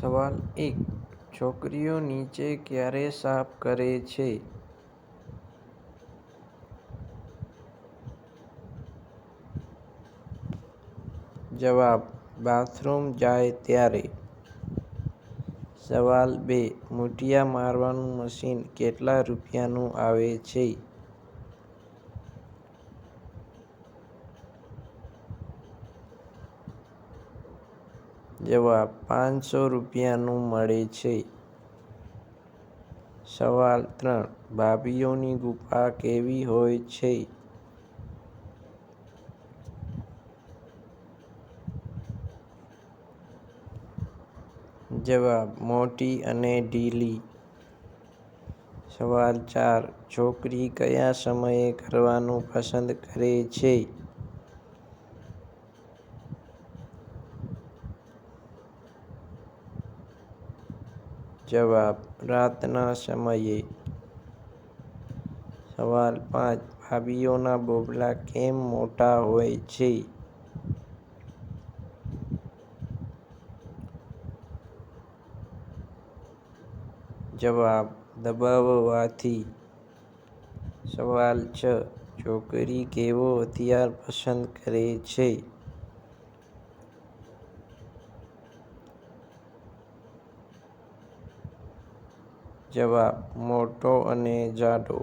સવાલ એક. છોકરીઓ નીચે ક્યારે સાફ કરે છે? જવાબ, બાથરૂમ જાય ત્યારે. સવાલ બે. મૂઠિયા મારવાનું મશીન કેટલા રૂપિયાનું આવે છે? જવાબ પાંચસો રૂપિયાનું મળે છે. સવાલ ત્રણ, ભાભીઓની ગુફા કેવી હોય છે? જવાબ, મોટી અને ઢીલી. સવાલ ચાર, છોકરી કયા સમયે કરવાનું પસંદ કરે છે? જવાબ, રાતના સમયે. સવાલ પાંચ, ભાભીઓના બોબલા કેમ મોટા હોય છે? જવાબ, દબાવવાથી. સવાલ છ, છોકરી કેવો હથિયાર પસંદ કરે છે? જવાબ મોટો અને જાડો